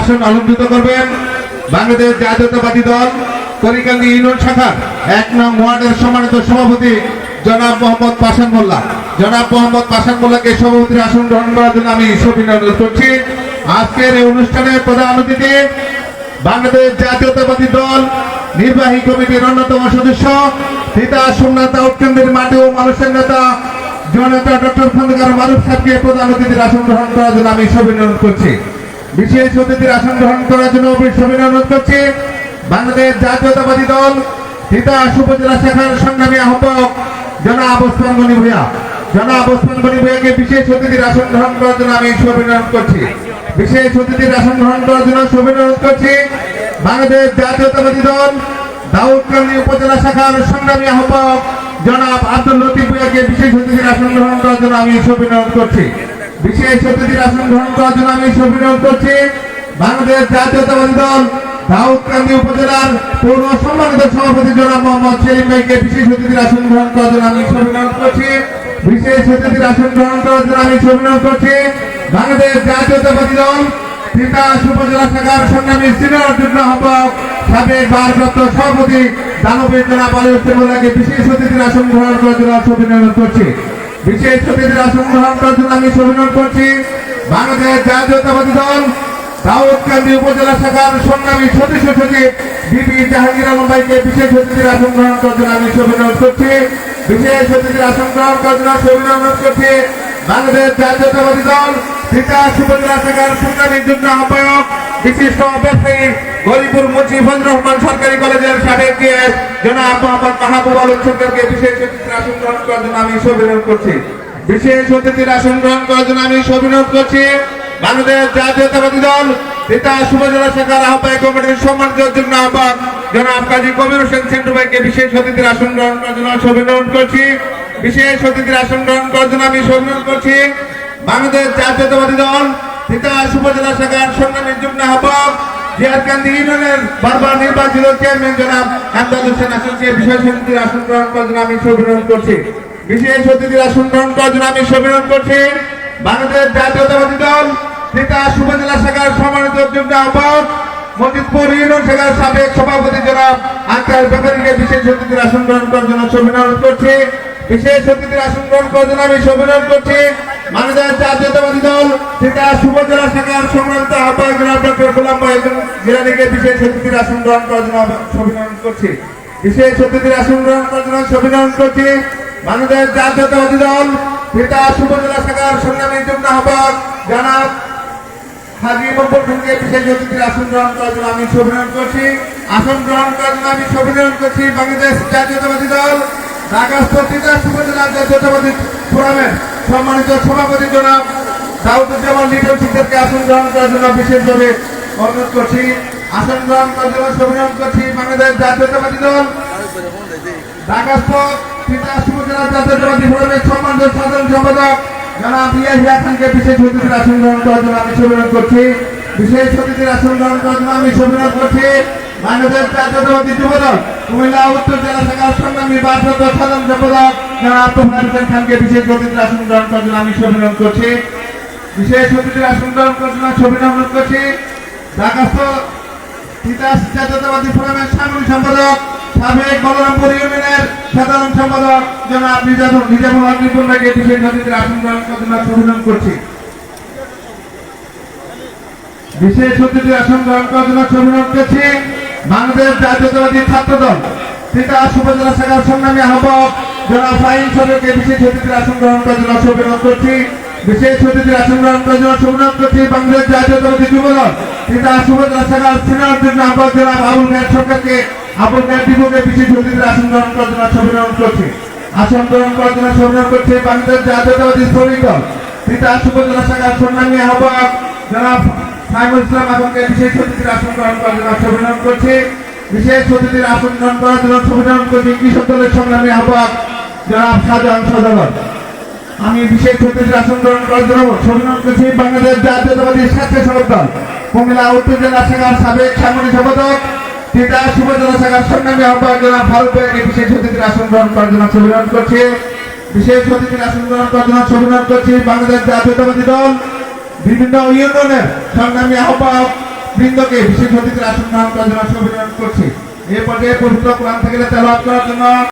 আসন অলঙ্কৃত করবেন বাংলাদেশ জাতীয়তাবাদী দল করিকান্দি ইউনিয়ন শাখার এক নং ওয়ার্ডের সম্মানিত সভাপতি জনাব মোহাম্মদ পাশান মোল্লা। জনাব মোহাম্মদ পাশান মোল্লাকে সভাপতির আসন গ্রহণ করার জন্য আমি অভিনন্দন করছি। আজকের এই অনুষ্ঠানের প্রধান অতিথি বাংলাদেশ জাতীয়তাবাদী দল নির্বাহী কমিটির অন্যতম সদস্য পিতা সোমনাথ আউটকেন্দ্রের মাটি ও মানুষের নেতা জনতা ডক্টর খন্দকার মারুফ সাহেবকে প্রধান অতিথির আসন গ্রহণ করার জন্য আমি অভিনন্দন করছি। বিশেষ অতিথির আসন গ্রহণ করার জন্য অভিনন্দন করছি। বাংলাদেশ জাতীয়তাবাদী দল তিতাস উপজেলা শাখার সংগ্রামী আহ্বায়ক জনাব ওসমান গনি ভূঁইয়া। জনাব ওসমান গনি ভূঁইয়াকে বিশেষ অতিথির আসন গ্রহণ করার জন্য আমি অভিনন্দন করছি। বিশেষ অতিথির আসন গ্রহণ করার জন্য অভিনন্দন করছি। বাংলাদেশ জাতীয়তাবাদী দল, দাউদকান্দি উপজেলা শাখার সংগ্রামী আহ্বায়ক জনাব আব্দুল লতিফ ভূঁইয়াকে বিশেষ অতিথির আসন গ্রহণ করার জন্য আমি অভিনন্দন করছি। বিশেষ অতিথির আসন গ্রহণ করার জন্য আমি অভিনন্দন করছি। বাংলাদেশ জাতীয়তাবাদী দল দাউদকান্দি উপজেলার পৌর সম্মানিত সভাপতি জনাব মোহাম্মদ সেলিম ভাইকে বিশেষ অতিথির আসন গ্রহণ করার জন্য আমি অভিনন্দন করছি। বিশেষ অতিথির আসন গ্রহণ করার জন্য আমি অভিনন্দন করছি। বাংলাদেশ জাতীয়তাবাদী দল তিতাস উপজেলা শাখার সংগ্রামী সিনিয়র যুগ্ম আহ্বায়ক, সাবেক ভারপ্রাপ্ত সভাপতি দানবীর জনাব আলী হোসেনুল্লাহকে বিশেষ অতিথির আসন গ্রহণ করার জন্য অভিনন্দন করছি। বিশেষ অতিথির আসন গ্রহণ করার জন্য আমি অভিনন্দন করছি। বাংলাদেশ জাতীয়তাবাদী দল দাউদকান্দি উপজেলা শাখার সংগ্রামী সদস্য সচিব বিপি জাহাঙ্গীর আলম ভাইকে বিশেষ অতিথির আসন গ্রহণ করার জন্য আমি অভিনন্দন করছি। বিশেষ অতিথির আসন গ্রহণ করার জন্য অভিনন্দন করছি। বাংলাদেশ জাতীয়তাবাদী দল বিকাশ উপজেলা শাখার সংগ্রামী যুগ্ম আহ্বায়ক, বিশিষ্ট ব্যবসায়ী মুন্সি ফজল রহমান সরকারি কলেজের সাবেক জিএস জনাব মোহাম্মদ মাহবুব আলম সরকারকে বিশেষ অতিথির আসন গ্রহণ করার জন্য আমি অভিনন্দন করছি। বিশেষ অতিথির আসন গ্রহণ করার জন্য আমি অভিনন্দন করছি। বাংলাদেশ জাতীয়তাবাদী দল তিতাস উপজেলা শাখার আহ্বায়ক কমিটির সম্মানিত যুগ্ম আহ্বায়ক জনাব কাজী কবির হোসেন সেন্টু ভাইকে বিশেষ অতিথির আসন গ্রহণ করার জন্য অভিনন্দন করছি। বিশেষ অতিথির আসন গ্রহণ করার জন্য আমি অভিনন্দন করছি। বাংলাদেশ জাতীয়তাবাদী দল তিতাস উপজেলা শাখার সংগ্রামী যুগ্ম আহ্বায়ক জিয়ারকান্দি ইউনিয়নের বারবার নির্বাচিত চেয়ারম্যান জনাব আমদাদ হোসেন আসনকে বিশেষ অতিথির আসন গ্রহণ করার জন্য আমি অভিনন্দন করছি। বিশেষ অতিথির আসন গ্রহণ করার জন্য আমি অভিনন্দন করছি। বাংলাদেশ জাতীয়তাবাদী দল তিতাস উপজেলা শাখার সম্মানিত যুগ্ম আহ্বায়ক, মজিদপুর ইউনিয়ন শাখার সাবেক সভাপতি জনাব আঙ্কার ব্যাপারীকে বিশেষ অতিথির জিরানিকে বিশেষ অতিথির আসন গ্রহণ করার জন্য অভিনন্দন করছি। বিশেষ অতিথির আসন গ্রহণ করার জন্য অভিনন্দন করছি। বাংলাদেশ জাতীয়তাবাদী দল তিতাস উপজেলা শাখার সংগ্রামী যুগ্ম আহ্বায়ক জনাব হাজি খানকে বিশেষ অতিথির আসন গ্রহণ করার জন্য আমি অভিনন্দন করছি। আসন গ্রহণ করার জন্য আমি অভিনন্দন করছি বাংলাদেশ জাতীয়তাবাদী দল, ঢাকাস্থ উপজেলা জাতীয়তাবাদী ফোরামের সম্মানিত সভাপতি জনাব দাউদুজ্জামান লিটন সিদ্ধার্থকে আসন গ্রহণ করার জন্য বিশেষভাবে অনুরোধ করছি, আসন গ্রহণ করার জন্য অভিনন্দন করছি। বাংলাদেশ জাতীয়তাবাদী দল আমি করছি বাংলাদেশ জাতীয়তাবাদী যুবদল কুমিল্লা বিশেষ অতিথির আসন গ্রহণ করার জন্য আমি অভিনন্দন করছি। ঢাকাস্থ তিতাস জাতীয়তাবাদী ফোরামের সাংগঠনিক সম্পাদক সাবেক বলরামপুর ইউনিয়নের সাধারণ সম্পাদক জনাব নিজামুল নিজামুল হক নিপুণ ভাইকে বিশেষ অতিথির আসন গ্রহণ অভিনন্দন করছি। বিশেষ অতিথির আসন গ্রহণ করার জন্য অভিনন্দন করছি বাংলাদেশ জাতীয়তাবাদী ছাত্র তিতাস উপজেলা শাখার সংগ্রামী আহ্বায়ক জনাব ফাইন সরকারকে বিশেষ অতিথির আসন গ্রহণ করার জন্য অভিনন্দন করছি। বিশেষ অতিথির আসন গ্রহণ করার জন্য অভিনন্দন করছি বাংলাদেশ জাতীয়তাবাদী যুব দল তিতাস উপজেলা শাখার সিনিয়র যুগ্ম আহ্বায়ক জনাব আবুল খায়ের সরকারকে আবুল খায়ের বিভাগে বিশেষ অতিথির আসন গ্রহণ করার জন্য অভিনন্দন করছি। আসন গ্রহণ করার জন্য অভিনন্দন করছি বাংলাদেশ জাতীয়তাবাদী শ্রমিক দল তিতাস উপজেলা শাখার সংগ্রামী আহ্বায়ক জনাব সাইমুল ইসলাম আজমকে বিশেষ অতিথির আসন গ্রহণ করার জন্য অভিনন্দন করছি। বিশেষ অতিথির আসন গ্রহণ করার জন্য অভিনন্দন করছি কৃষক দলের সংগ্রামী আহ্বায়ক জনাব শাহজাহান সদাগর আমি বিশেষ অতিথির আসন গ্রহণ করার জন্য অভিনন্দন করছি বাংলাদেশ জাতীয়তাবাদী স্বেচ্ছাসেবক দল কুমিল্লা উত্তর জেলা শাখার সাবেক সাংগঠনিক সম্পাদক তিতাস উপজেলা শাখার সংগ্রামী আহ্বায়ক জনাব ফারুক ভাইকে বিশেষ অতিথির আসন গ্রহণ করার জন্য অভিনন্দন করছি বিশেষ অতিথির আসন গ্রহণ করার জন্য অভিনন্দন করছি বাংলাদেশ জাতীয়তাবাদী দল, বিভিন্ন ইউনিয়নের সংগ্রামী আহ্বায়ক বৃন্দকে বিশেষ অতিথির আসন গ্রহণ করার জন্য শুভ করছি এ পর্যায়ে পবিত্র কোরআন থেকে তেলাওয়াত করার জন্য